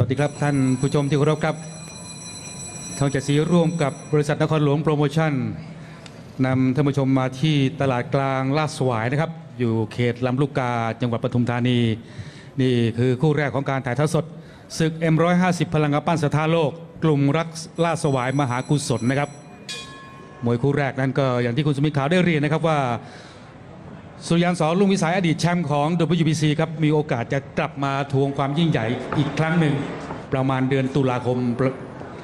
สวัสดีครับท่านผู้ชมที่เคารพครับทางจัดสีร่วมกับบริษัทนครหลวงโปรโมชั่นนำท่านผู้ชมมาที่ตลาดกลางลาดสวายนะครับ อยู่เขตลำลูกกาจังหวัดปทุมธานี นี่คือคู่แรกของการถ่ายทอดสดศึก M150 พลังกำปั้นสถานโลก กลุ่มรักลาดสวายมหากุศลนะครับมวยคู่แรกนั้นก็อย่างที่คุณสมิทขาวได้เรียนนะครับว่า สุยันสอลุงวิสัยอดีตแชมป์ของ WBC ครับ มีโอกาสจะกลับมาทวงความยิ่งใหญ่อีกครั้งหนึ่ง ประมาณเดือนตุลาคม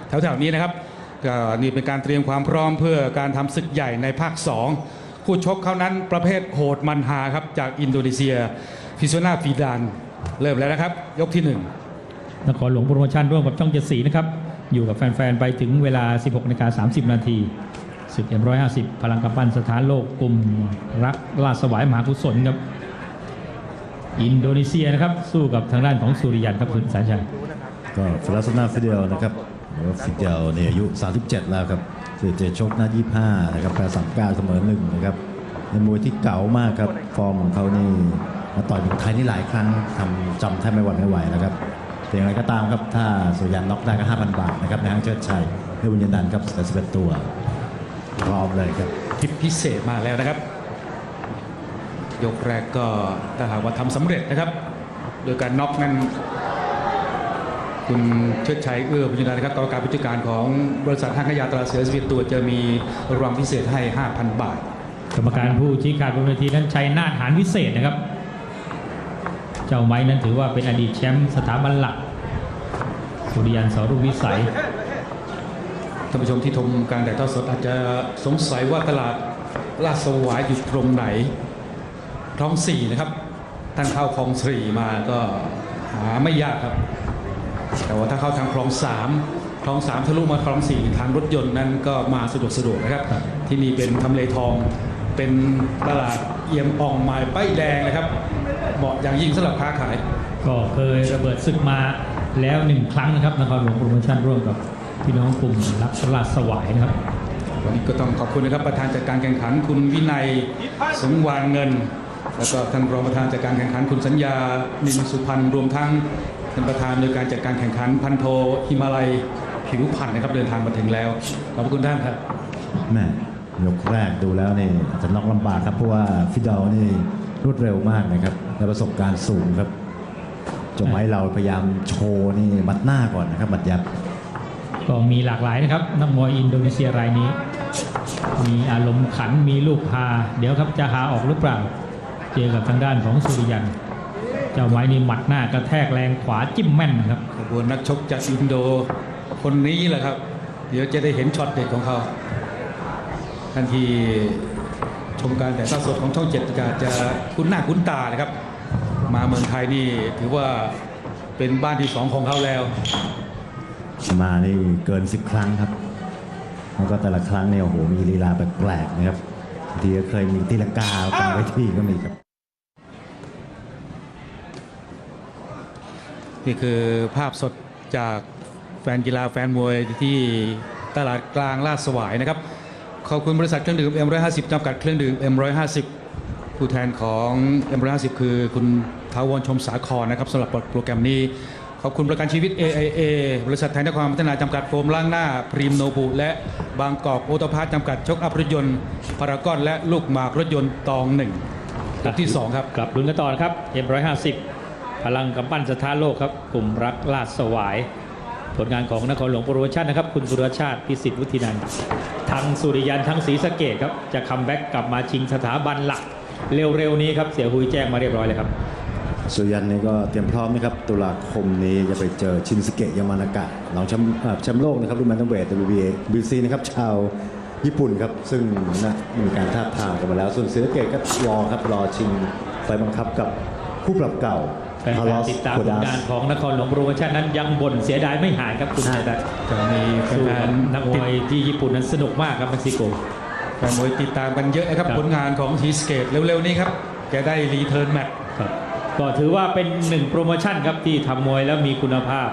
แถวๆนี้นะครับก็นี่เป็นการเตรียมความพร้อมเพื่อการทำศึกใหญ่ในภาค 2 คู่ชกเขานั้นประเภทโหดมันหาครับ จากอินโดนีเซีย ฟิโซนาฟีดาน เริ่มแล้วนะครับ ยกที่หนึ่งนครหลวงโปรโมชั่นร่วมกับช่องเจ็ดสีนะครับ อยู่กับแฟนๆ ไปถึงเวลา 16นาฬิกา30 นาที ศึก M150 พลังกำปั้นสถานโลกกลุ่มรักลาสวายมหากุศลครับ อินโดนีเซียนะครับ สู้กับทางด้านของสุริยันครับคุณสายชัยก็ฟลาสนาฟิเดลนะครับฟิเดลเนี่ยอายุ 37 แล้วครับคือเจชกหน้า 25 นะครับแพ้39 เสมอหนึ่งนะครับในมวยที่เก่ามากครับ ฟอร์มของเขานี่มาต่อยเมืองไทยนี่หลายครั้งทำจำแทบไม่หวั่นไม่ไหวนะครับแต่อย่างไรก็ตามครับ ถ้าสุริยันน็อกได้ก็ 5,000 บาทนะครับในห้างเชิดชัยเพื่อบุญยันดันครับ11ตัว พร้อมเลยครับทิปพิเศษมาแล้วนะครับ ยกแรกก็ถ้าหากว่าทำสำเร็จนะครับ โดยการน็อกนั้นคุณเชิดชัยเอื้อบุญญานะครับกรรมการผู้จัดการของบริษัทห้างขายยาตราเสือสวิตตัวจะมีรางวัลพิเศษให้ 5,000 บาท กรรมการผู้ชี้ขาดบนเวทีนั้นชัยนาทหานวิเศษนะครับ เจ้าไม้นั้นถือว่าเป็นอดีตแชมป์สถาบันหลักสุริยันสอรุ่งวิสัย ท่านผู้ชมที่ชมการถ่ายทอดสดอาจจะสงสัยว่าตลาดลาดสวายอยู่ตรงไหนคลองสี่นะครับท่านเข้าคลองสี่มาก็หาไม่ยากครับ แต่ว่าถ้าเข้าทางคลองสามคลองสามทะลุมาคลองสี่ทางรถยนต์นั้นก็มาสะดวกสะดวกนะครับ ที่นี่เป็นทำเลทอง เป็นตลาดเอี่ยมอ่องไม้ป้ายแดงนะครับ เหมาะอย่างยิ่งสำหรับค้าขาย ก็เคยระเบิดศึกมาแล้วหนึ่งครั้งนะครับนครหลวงโปรโมชั่นร่วมกับ พี่น้องกลุ่มรักสลาดสวายนะครับ วันนี้ก็ต้องขอบคุณนะครับประธานจัดการแข่งขันคุณวินัยสงวานเงิน แล้วก็ท่านรองประธานจัดการแข่งขันคุณสัญญานินสุพรรณรวมทั้งท่านประธานในการจัดการแข่งขันพันโทฮิมาลัยผิวพันธ์นะครับเดินทางมาถึงแล้วขอบคุณท่านครับแม่ยกแรกดูแล้วนี่อาจจะน็อกลำบากครับเพราะว่าฟิเดลนี่รวดเร็วมากนะครับและประสบการณ์สูงครับจงไว้เราพยายามโชว์นี่มัดหน้าก่อนนะครับมัดยับ ก็มีหลากหลายนะครับนักมวยอินโดนีเซียรายนี้ มีอารมณ์ขันมีลูกพา เดี๋ยวครับจะหาออกหรือเปล่า เจอกับทางด้านของสุริยัน เจ้าไม้นี่หมัดหน้ากระแทกแรงขวาจิ้มแม่นนะครับขบวนนักชกจากอินโดคนนี้แหละครับ เดี๋ยวจะได้เห็นช็อตเด็ดของเขาทันทีชมการแต่ทอดสดของช่องเจ็ดก็จะคุ้นหน้าคุ้นตานะครับ มาเมืองไทยนี่ถือว่าเป็นบ้านที่สองของเขาแล้ว มานี่เกิน10ครั้งครับแล้วก็แต่ละครั้งเนี่ยโอ้โหมีลีลาแปลกๆนะครับบางทีก็เคยมีตีลังกากลางเวทีก็มีครับนี่คือภาพสดจากแฟนกีฬาแฟนมวยที่ตลาดกลางลาดสวายนะครับ ขอบคุณบริษัทเครื่องดื่ม M150 จำกัดเครื่องดื่ม M150 ผู้แทนของ M150 คือคุณทาวรชมสาครนะครับสำหรับโปรแกรมนี้ ขอบคุณประกันชีวิต AIA บริษัทไทยนครพัฒนาจำกัดโฟมล้างหน้า พรีมโนบุ และบางกอกโอโตพาร์ทจำกัดชกอัพรถยนต์พารากอนและลูกหมากรถยนต์ตองหนึ่งยกที่สองครับกลับลุ้นกันต่อนะครับ M150 พลังกำปั้นสถานโลกครับ กลุ่มรักลาดสวาย ผลงานของนครหลวงโปรโมชั่นนะครับ คุณสุรชาติพิสิทธิ์วุฒินันท์ทั้งสุริยันทั้งศรีสะเกดครับ จะคัมแบ็กกลับมาชิงสถาบันหลัก เร็วๆนี้ครับเสียหุยแจ้งมาเรียบร้อยเลยครับ สุริยันนี่ก็เตรียมพร้อมนะครับ ตุลาคมนี้จะไปเจอชินสเกะยามานากะรองแชมป์เอ่อแชมป์โลกนะครับรุ่นแบนตัมเวท WBA BC นะครับชาวญี่ปุ่นครับ ซึ่งนะมีการท้าบทามกันมาแล้ว ส่วนศรีสะเกตก็รอครับรอชิงไฟบังคับกับคู่ปรับเก่าแฟนๆติดตามผลงานของนครหลวงโปรโมชั่นนั้นยังบ่นเสียดายไม่หายครับคุณชัยดัตจะมีแฟสู้กับนนักมวยที่ญี่ปุ่นนั้นสนุกมากครับเม็กซิโก แฟนมวยติดตามกันเยอะนะครับ ครับ ผลงานของทีสเกตเร็วๆนี้ครับแกได้รีเทิร์นแมตช์ครับ ก็ถือว่าเป็นหนึ่งโปรโมชั่นครับที่ทำมวยแล้วมีคุณภาพ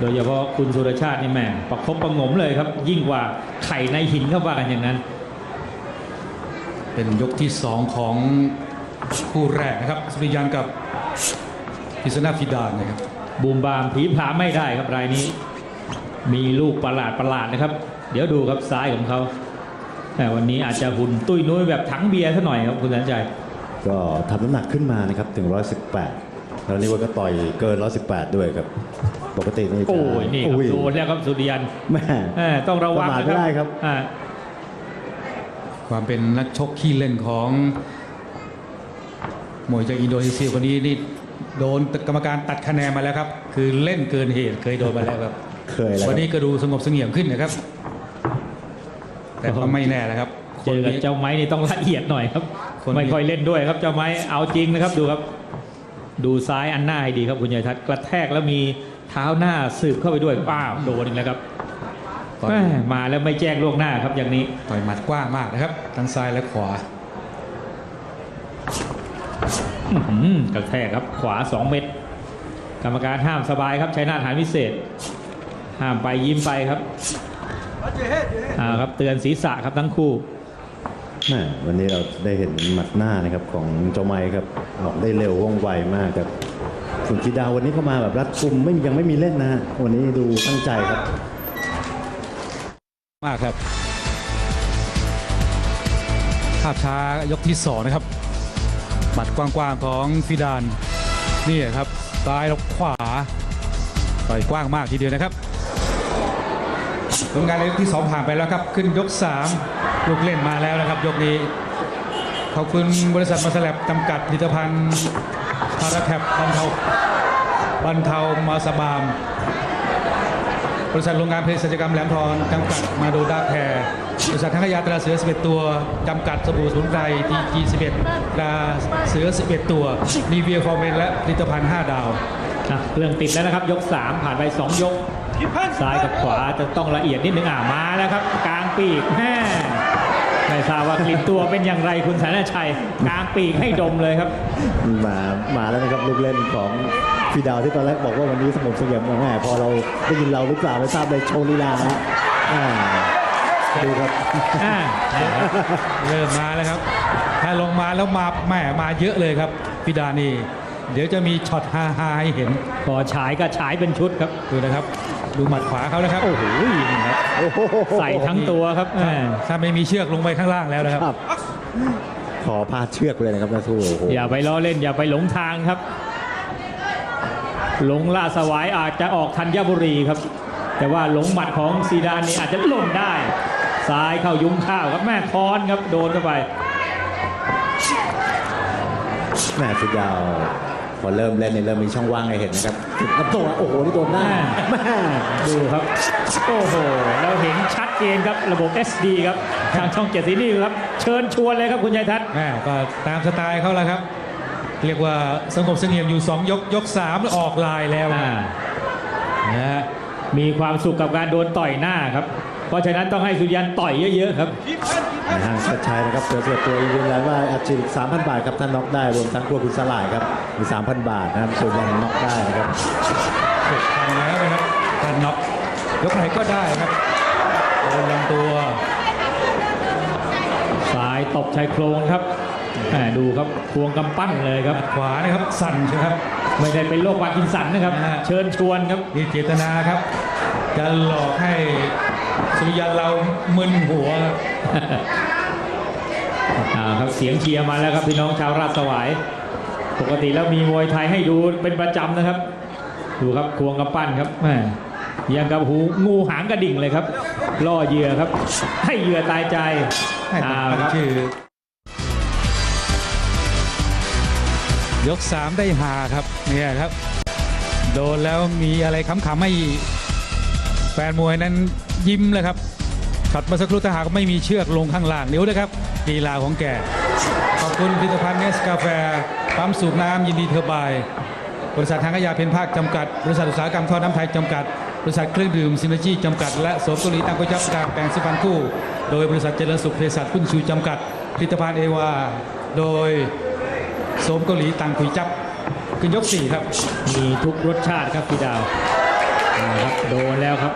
โดยเฉพาะคุณสุรชาตินี่แหม่ประคบประหงมเลยครับ ยิ่งกว่าไข่ในหินเข้าว่ากันอย่างนั้น เป็นยกที่2ของคู่แรกนะครับ สุริยันกับพิษณาฟิดานนะครับบูมบามผีผลามไม่ได้ครับรายนี้ มีลูกประหลาดประหลาดนะครับ เดี๋ยวดูครับซ้ายของเขาแต่วันนี้อาจจะหุ่นตุ้ยนุ้ยแบบถังเบียร์ซะหน่อยครับคุณสันใจก็ทำน้ำหนักขึ้นมานะครับถึง 118แล้วนี่ว่าก็ต่อยเกิน 118 ด้วยครับ ปกตินี่จะโอ้ยนี่ครับอุ้ยโดนแล้วครับสุริยันแม่เออต้องระวังประมาทนะไม่ได้ครับ อ่าความเป็นนักชกขี้เล่นของมวยจากอินโดนีเซียคนนี้นี่โดนกรรมการตัดคะแนนมาแล้วครับ คือเล่นเกินเหตุเคยโดนมาแล้วครับเคยแล้ว วันนี้ก็ดูสงบเสงี่ยมขึ้นนะครับ แต่ก็ไม่แน่นะครับเจอกับเจ้าไม้นี่ต้องละเอียดหน่อยครับคนนี้ ไม่ค่อยเล่นด้วยครับเจ้าไม้เอาจริงนะครับดูครับ ดูซ้ายอันหน้าให้ดีครับคุณยายทัศน์กระแทกแล้วมีเท้าหน้าสืบเข้าไปด้วยป้าวโดนอีกแล้วครับต่อยแม่มาแล้วไม่แจ้งล่วงหน้าครับอย่างนี้ ต่อยหมัดกว้างมากนะครับ ทั้งซ้ายและขวา อื้อหือกระแทกครับขวา 2 เม็ดกรรมการห้ามสบายครับใช้หน้าฐานพิเศษ ห้ามไปยิ้มไปครับอ่าครับเตือนศีรษะครับทั้งคู่ วันนี้เราได้เห็นหมัดหน้านะครับของเจ้าไม้ครับออกได้เร็วว่องไวมากครับส่วนกีดาวันนี้ก็มาแบบรัดกุมไม่ยังไม่มีเล่นนะฮะวันนี้ดูตั้งใจครับ มากครับ ภาพช้ายกที่สองนะครับหมัดกว้างๆของฟิดานนี่ครับซ้ายแล้วขวาต่อยกว้างมากทีเดียวนะครับ ผลงานในยกที่สองผ่านไปแล้วครับ ขึ้นยกสามลูกเล่นมาแล้วนะครับ ยกนี้ ขอบคุณบริษัทมาสแลบจำกัดผลิตภัณฑ์พาราแคปบรรเทาบรรเทามาสบาม บริษัทโรงงานเภสัชกรรมแหลมทองจำกัดมาโดดาแพรบริษัททั้งขยาตราเสือ 11 ตัวจำกัดสบู่สมุนไพรทีจี11ตราเสือ 11 ตัวนีเวียฟอร์เมนและผลิตภัณฑ์ 5 ดาว อะเรื่องติดแล้วนะครับ ยก 3 ผ่านไป 2 ยก ซ้ายกับขวาจะต้องละเอียดนิดนึงอ่ามาแล้วครับ กลางปีกแม่ไม่ทราบว่ากลิ่นตัวเป็นอย่างไรคุณสารชัยกลางปีกให้ดมเลยครับ มามาแล้วนะครับลูกเล่นของฟีดาวที่ตอนแรกบอกว่าวันนี้สงบเสงี่ยมแม่พอเราได้ยินเราหรือเปล่าไม่ทราบเลยโชว์ลีลาฮะอ่าดูครับอ่าเริ่มมาแล้วครับถ้าลงมาแล้วมาแหมมาเยอะเลยครับพิดานี่เดี๋ยวจะมีช็อตฮาฮาๆให้เห็นพอฉายก็ฉายเป็นชุดครับดูนะครับ ดูหมัดขวาเขานะครับ โอ้โหนี่ครับโอ้โหใส่ทั้งตัวครับแม่ถ้าไม่มีเชือกลงไปข้างล่างแล้วนะครับครับขอพาดเชือกไปเลยนะครับนักสู้โอ้โหอย่าไปล้อเล่นอย่าไปหลงทางครับ หลงล่าสวายอาจจะออกธัญบุรีครับ แต่ว่าหลงหมัดของซีดานนี่อาจจะหล่นได้ซ้ายเข้ายุ้งข้าวครับแม่คอนครับโดนเข้าไปแม่ฟีดาว พอเริ่มเล่นเนี่ยเริ่มมีช่องว่างให้เห็นนะครับจุดกระโดดโอ้โหนี่โดนหน้าแม่ดูครับ โอ้โห เราเห็นชัดเจนครับระบบ SD ครับ ทางช่องเจ็ดสีนี่ครับ เชิญชวนเลยครับคุณยายทัศน์แม่ก็ตามสไตล์เขาแล้วครับ เรียกว่าสงบเสงี่ยมอยู่ 2 ยกยก3แล้วออกลายแล้วอ่า นะฮะ มีความสุขกับการโดนต่อยหน้าครับ เพราะฉะนั้นต้องให้สุริยันต่อยเยอะๆครับในห้างชัดชัยนะครับเสือเสือตัวยืนยันว่าอัดฉีด3,000บาทครับท่านน็อกได้รวมทั้งตัวคุณสลายครับมี3,000บาทนะครับส่วนยังน็อกได้นะครับเสร็จทำแล้วนะครับการน็อกยกไหนก็ได้ครับโดนลำตัวซ้ายตบชายโครงครับแหมดูครับควงกำปั้นเลยครับขวานะครับสั่นใช่ไหมครับไม่ได้เป็นโรคปาร์กินสันนะครับนะฮะเชิญชวนครับนี่เจตนาครับจะหลอกให้ สุริยันเรามึนหัวครับอ่าครับเสียงเชียร์มาแล้วครับพี่น้องชาวราชสวาย ปกติแล้วมีมวยไทยให้ดูเป็นประจำนะครับ ดูครับควงกำปั้นครับแหมยังกับหูงูหางกระดิ่งเลยครับ ล่อเหยื่อครับ ให้เหยื่อตายใจให้เอาตั้ละงครับชื่อยก 3 ได้หาครับเนี่ยครับ โดนแล้วมีอะไรขำๆให้ แฟนมวยนั้นยิ้มเลยครับช็อตเมื่อสักครู่ถ้าหากไม่มีเชือกลงข้างล่างเดี๋ยวนะครับลีลาของแกขอบคุณผลิตภัณฑ์เนสกาแฟปั๊มสูบน้ำยินดีเทอร์บาย บริษัททางขยาเพนภาคจำกัด บริษัทอุตสาหกรรมท่อน้ำไทยจำกัด บริษัทเครื่องดื่มซินเนจีจำกัด และโสมเกาหลีตังกุจับกลางแปลงสิฟันคู่ โดยบริษัทเจริญสุขเภสัชพึ่งชูจำกัด ผลิตภัณฑ์เอวา โดยโสมเกาหลีตังคุยจับขึ้นยก4ครับ มีทุกรสชาติครับพี่ดาว ครับโดนแล้วครับ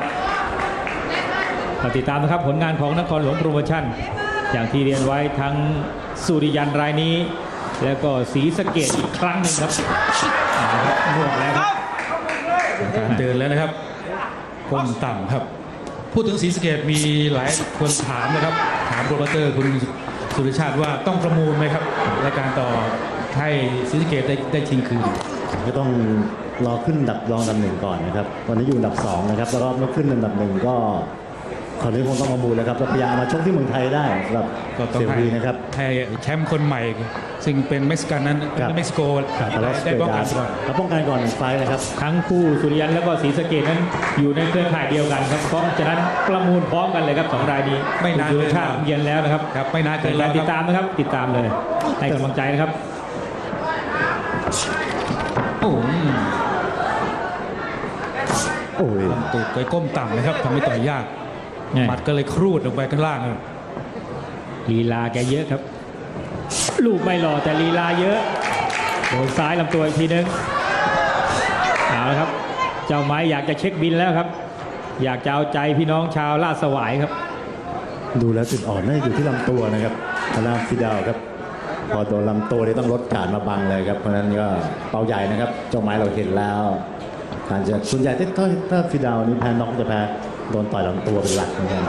ก็ติดตามนะครับผลงานของนครหลวงโปรโมชั่น อย่างที่เรียนไว้ทั้งสุริยันรายนี้ แล้วก็สีสะเกตอีกครั้งหนึ่งครับเอาละครับหมดแล้วครับการเดินแล้วนะครับก้มต่ำครับ พูดถึงศรีสะเกดมีหลายคนถามนะครับ ถามโปรโมเตอร์คุณสุริชาติว่าต้องประมูลไหมครับรายการต่อให้ศรีสะเกดได้ได้ชิงคืนก็ต้อง รอขึ้นดับรองดับหนึ่งก่อนนะครับตอนนี้อยู่ดับสองนะครับแล้วรอบเมื่อขึ้นดับหนึ่งก็คราวนี้คงต้องมาบูลแล้วครับพยายามมาชกที่เมืองไทยได้สำหรับก็ต้องเสียให้วีนะครับ ให้แชมป์คนใหม่ ซึ่งเป็นเม็กซิกันนั้นครับ เม็กซิโกกับได้แล้วได้ป้องกันก่อนแล้วป้องกันก่อนหนึ่งไฟล์นะครับ ทั้งคู่สุริยันแล้วก็ศรีสะเกดนั้นอยู่ในเครือข่ายเดียวกันครับเพราะฉะนั้นประมูลพร้อมกันเลยครับสองรายนี้ไม่นานคุณสุเลรยชาติเย็นแล้วนะครับครับไม่นานเกินแล้วนๆคติรับดตามนะครับ ติดตามเลยให้กำลังใจนะครับ โอ้โห ตัวไปก้มต่ำนะครับทำให้ต่อยยากแน่หมัดก็เลยครูดลงไปข้างล่างครับลีลาแกเยอะครับ ลูกไม่หล่อแต่ลีลาเยอะโดนซ้ายลำตัวอีกทีนึงเอาละครับ เจ้าไม้อยากจะเช็คบินแล้วครับ อยากจะเอาใจพี่น้องชาวลาดสวายครับ ดูแล้วจุดอ่อนน่าจะอยู่ที่ลำตัวนะครับทางด้านฟิดาวครับ พอโดนลำตัวนี่ต้องลดการมาบังเลยครับ เพราะฉะนั้นก็เป้าใหญ่นะครับ เจ้าไม้เราเห็นแล้ว การจะส่วนใหญ่ถ้าถ้าถ้าฟิดาวนี่แพ้น็อกจะแพ้โดนต่อยลำตัวเป็นหลักเหมือนกัน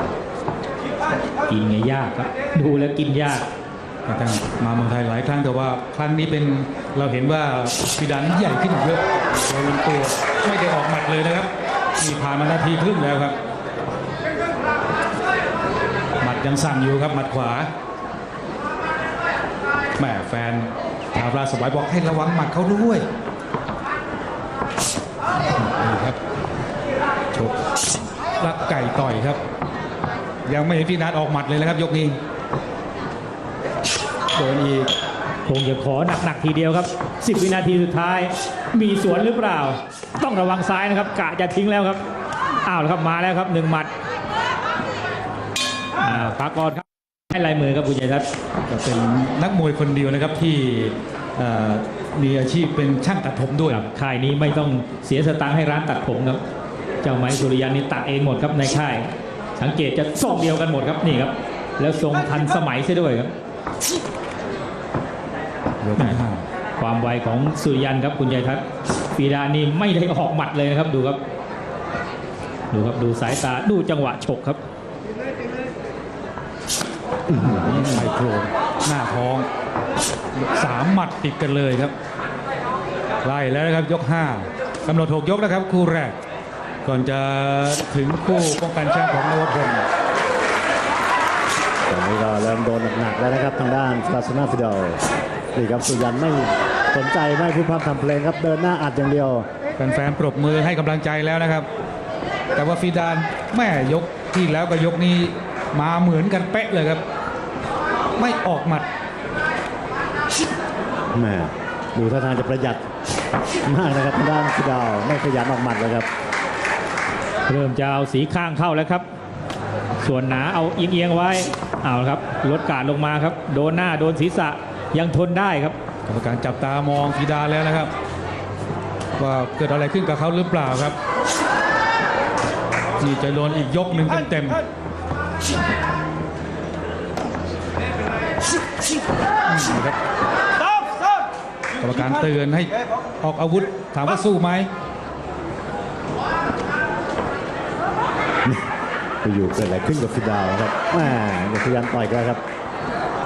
กินไงยากครับดูแล้วกินยากกระทั่งมาเมืองไทยหลายครั้งแต่ว่าครั้งนี้เป็นเราเห็นว่าพิดานใหญ่ขึ้นเยอะโดยลำตัวไม่ได้ออกหมัดเลยนะครับนี่ผ่านมานาทีครึ่งแล้วครับ หมัดยังสั่งอยู่ครับหมัดขวาแหมแฟนชาวราชสวายบอกให้ระวังหมัดเขาด้วยนี่ครับชกลักไก่ ต่อยครับ ยังไม่เห็นพี่นัทออกหมัดเลยนะครับ ยกนี้โดนอีกคงจะขอหนักๆทีเดียวครับ 10 วินาทีสุดท้าย มีสวนหรือเปล่า ต้องระวังซ้ายนะครับกะจะทิ้งแล้วครับอ้าวแล้วครับมาแล้วครับหนึ่งหมัดอ่าปากรครับให้ลายมือครับคุณชัยทัศน์ก็เป็นนักมวยคนเดียวนะครับที่เอ่อมีอาชีพเป็นช่างตัดผมด้วยครับค่ายนี้ไม่ต้องเสียสตางค์ให้ร้านตัดผมครับ เจ้าไม้สุริยันนี่ตัดเองหมดครับในค่าย สังเกตจะทรงเดียวกันหมดครับนี่ครับ แล้วทรงทันสมัยเสียด้วยครับความไวของสุริยันครับคุณชัยทัศน์ปีดานี่ไม่ได้ออกหมัดเลยนะครับดูครับ ดูครับดูสายตาดูจังหวะฉกครับไมโครหน้าท้องสามหมัดติดกันเลยครับไล่แล้วนะครับยกห้ากำหนดหกยกนะครับ คู่แรก ก่อนจะถึงคู่ป้องกันแชมป์ของนวพลตอนนี้ก็เริ่มโดนหนักๆแล้วนะครับทางด้านฟาสนาฟิดอลนี่ครับสุยันไม่สนใจไม่พูดพร่ำทำเพลงครับเดินหน้าอัดอย่างเดียวแฟนๆปรบมือให้กำลังใจแล้วนะครับ แต่ว่าฟีดานแม่ยกที่แล้วกับยกนี้มาเหมือนกันเป๊ะเลยครับ ไม่ออกหมัดแหม่ดูท่าทางจะประหยัดมากนะครับทางด้านฟิดาวไม่ขยันออกหมัดเลยครับ เริ่มจะเอาสีข้างเข้าแล้วครับ ส่วนหนาเอาเอียงๆไว้เอาครับลดการลงมาครับ โดนหน้าโดนศีรษะยังทนได้ครับกรรมการจับตามองฟีดานแล้วนะครับ ว่าเกิดอะไรขึ้นกับเขาหรือเปล่าครับนี่จะโดนอีกยกหนึ่งเต็มๆครับกรรมการเตือนให้ออกอาวุธถามว่าสู้ไหม ไปอยู่เกิดอะไรขึ้นกับฟิดาวครับแหม่เดี๋ยวฟิยันต่อยกันแล้วครับ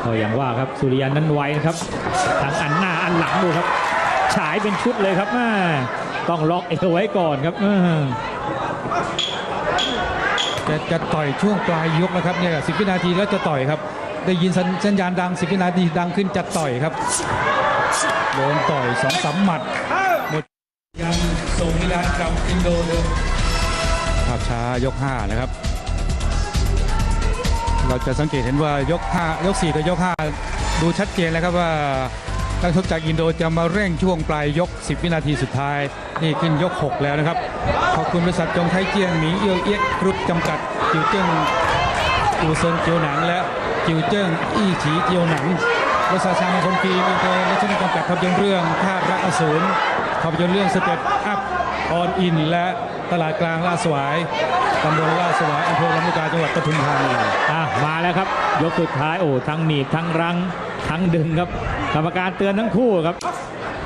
ก็อย่างว่าครับสุริยันนั้นไวนะครับทั้งอันหน้าอันหลังดูครับ ฉายเป็นชุดเลยครับแม่ต้องล็อกเอวไว้ก่อนครับเออจะจะต่อยช่วงปลายยกนะครับเนี่ยสิบวินาทีแล้วจะต่อยครับ ได้ยินสัญสัญญาณดังสิบวินาทีดังขึ้นจะต่อยครับโดนต่อยสองสามหมัดหมดยังส่งมิลานกับอินโดเดิมภาพช้ายก 5 นะครับ เราจะสังเกตเห็นว่ายก5ยก4กับยก 5 ดูชัดเจนแล้วครับว่านักชกจากอินโดจะมาเร่งช่วงปลายยก 10 วินาทีสุดท้าย นี่ขึ้นยก 6 แล้วนะครับ ขอบคุณบริษัทจงไทยเจียงหมิงเอียวเอียกกรุ๊ปจำกัดจิวเจิ้งอูเซินเจียวหนังและจิวเจิ้งอี้ฉีเจียวหนังบริษัทชางมงคลฟิล์มอินเตอร์เนชั่นแนลจำกัดภาพยนตร์เรื่องธาตุรักอสูรภาพยนตร์เรื่องสเต็ปอัพออนอินและตลาดกลางลาสวาย ตำบลลาดสวายอำเภอลำลูกกาจังหวัดปทุมธานีอะมาแล้วครับ ยกสุดท้ายโอ้ทั้งหนีบทั้งรั้งทั้งดึงครับกรรมการเตือนทั้งคู่ครับ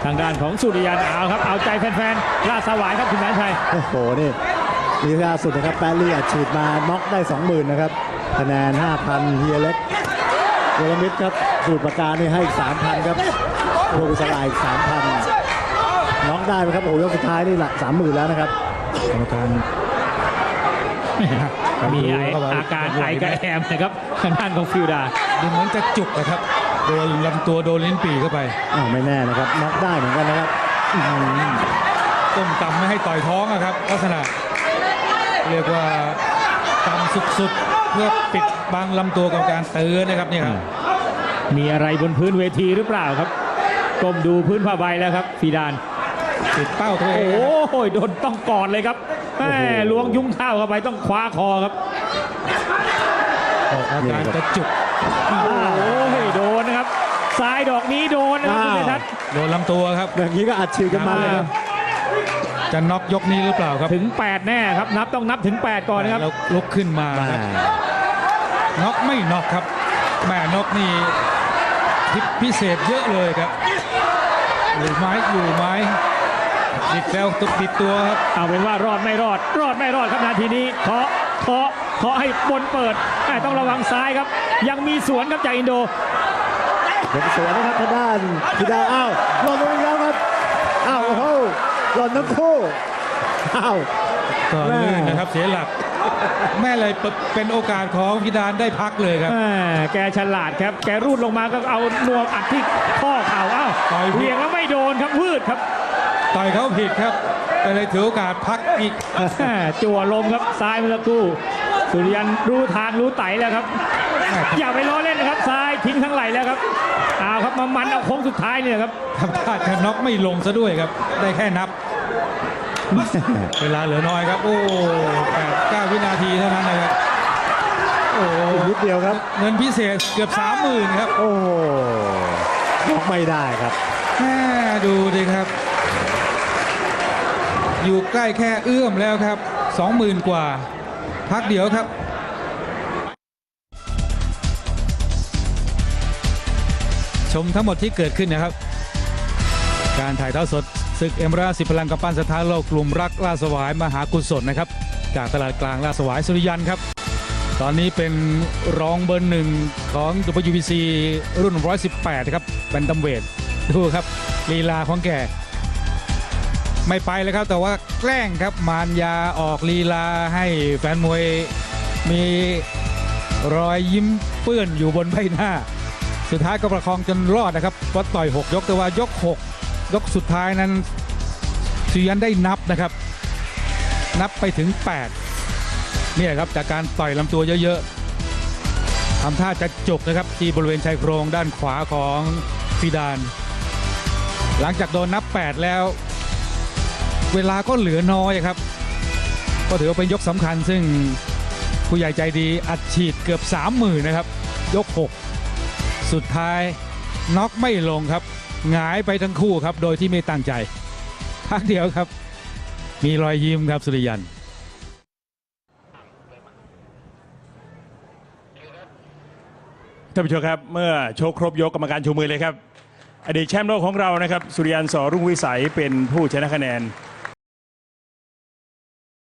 ทางด้านของสุริยันเอาครับ เอาใจแฟนๆลาดสวายครับคุณแมนชัยโอ้โหนี่นี่ล่าสุดนะครับแปรลี่อัดฉีดมาน็อกได้ 20,000นะครับคะแนน 5,000เฮียเล็กเวลมิดครับสูตรประการนี่ให้อีก3,000ครับโพกุสลายอีก3,000น็อกได้ไหมครับโอ้โหยกสุดท้ายนี่ละ30,000แล้วนะครับกรรมการ มีไอเข้ไปอาการไอกระแอมนะครับทางด้านของฟิวดาดูเหมือนจะจุกนะครับโดนลำตัวโดนลิ้นปี่เข้าไปอ้าวไม่แน่นะครับน็อกได้เหมือนกันนะครับอื้อหือก้มกำไม่ให้ต่อยท้องอะครับลักษณะเรียกว่ากำสุดๆ เพื่อปิดบังลำตัวกรรมการเตือนนะครับเนี่ยครับมีอะไรบนพื้นเวทีหรือเปล่าครับก้มดูพื้นผ้าใบแล้วครับฟีดานติดเป้าตัวเอโอ้งโหโดนต้องกอดเลยครับ แม่ล้วงยุ้งเท้าเข้าไปต้องคว้าคอครับออกอาการจะจุกโอ้โหโดนนะครับซ้ายดอกนี้โดนนะครับคุณเดชัดโดนลำตัวครับแบบนี้ก็อัดฉีดกันมาเลยครับจะน็อกยกนี้หรือเปล่าครับ ถึง 8 แน่ครับ นับต้องนับถึง 8 ก่อนนะครับแล้วลุกขึ้นมาแม่ครับน็อกไม่น็อกครับแม่น็อกนี่ทิปพิเศษเยอะเลยครับอยู่ไม้อยู่ไม้ ติดแล้วตุกติดตัวครับเอาเป็นว่ารอดไม่รอด รอดไม่รอดครับนาทีนี้เคาะเคาะเคาะให้บนเปิดแต่ต้องระวังซ้ายครับ ยังมีสวนครับจากอินโดเป็นสวนนะครับทางด้านพิดาอ้าวหล่นลงอีกแล้วครับอ้าวโอ้โหหล่นทั้งคู่อ้าวก็แม่ลื่นนะครับเสียหลัก แม่เลยเป็นโอกาสของพิดานได้พักเลยครับแม่แกฉลาดครับ แกรูดลงมาก็เอานวมอัดที่ข้อเข่าอ้าวต่อยผิดเหวียงแล้วไม่โดนครับวืดครับ ต่อยเขาผิดครับก็เลยถือโอกาสพักอีกแม่จั่วลมครับซ้ายเมื่อสักครู่สุริยันรู้ทางรู้ไตแล้วครับ อย่าไปล้อเล่นนะครับซ้ายทิ้งทั้งไหลแล้วครับเอาครับมามันเอาโค้งสุดท้ายเนี่ยครับทำท่าจะน็อกไม่ลงซะด้วยครับ ได้แค่นับ เวลาเหลือน้อยครับ โอ้แปดเก้าวินาทีเท่านั้นนะครับโอ้อีกนิดเดียวครับ เงินพิเศษเกือบสามหมื่นครับ โอ้โหน็อกไม่ได้ครับแม่ดูดิครับ อยู่ใกล้แค่เอื้อมแล้วครับสองหมื่นกว่า พักเดี๋ยวครับชมทั้งหมดที่เกิดขึ้นนะครับ การถ่ายทอดสดศึกเอ็มราสิพลังกำปั้นสถานโลกกลุ่มรักล่าสวายมหากุศลนะครับ จากตลาดกลางล่าสวายสุริยันครับ ตอนนี้เป็นรองเบอร์หนึ่งของ WBC รุ่น 118 ครับแบนตัมเวทดูครับลีลาของแก ไม่ไปเลยครับ แต่ว่าแกล้งครับมารยาออกลีลาให้แฟนมวยมีรอยยิ้มเปื้อนอยู่บนใบหน้า สุดท้ายก็ประคองจนรอดนะครับวัดต่อย 6 ยกแต่ว่ายก 6 ยกสุดท้ายนั้นสุริยันได้นับนะครับ นับไปถึง 8 เนี่ยครับจากการต่อยลำตัวเยอะๆทำท่าจะจกนะครับ ที่บริเวณชายโครงด้านขวาของฟิดาน หลังจากโดนนับ 8 แล้ว เวลาก็เหลือน้อยครับ ก็ถือว่าเป็นยกสำคัญซึ่งผู้ใหญ่ใจดีอัดฉีดเกือบ30,000นะครับ ยก 6 สุดท้ายน็อกไม่ลงครับหงายไปทั้งคู่ครับ โดยที่ไม่ตั้งใจพักเดียวครับ มีรอยยิ้มครับสุริยันท่านผู้ชมครับ เมื่อโชว์ครบยกกรรมการชูมือเลยครับ อดีตแชมป์โลกของเรานะครับ สุริยันสอรุ่งวิสัยเป็นผู้ชนะคะแนน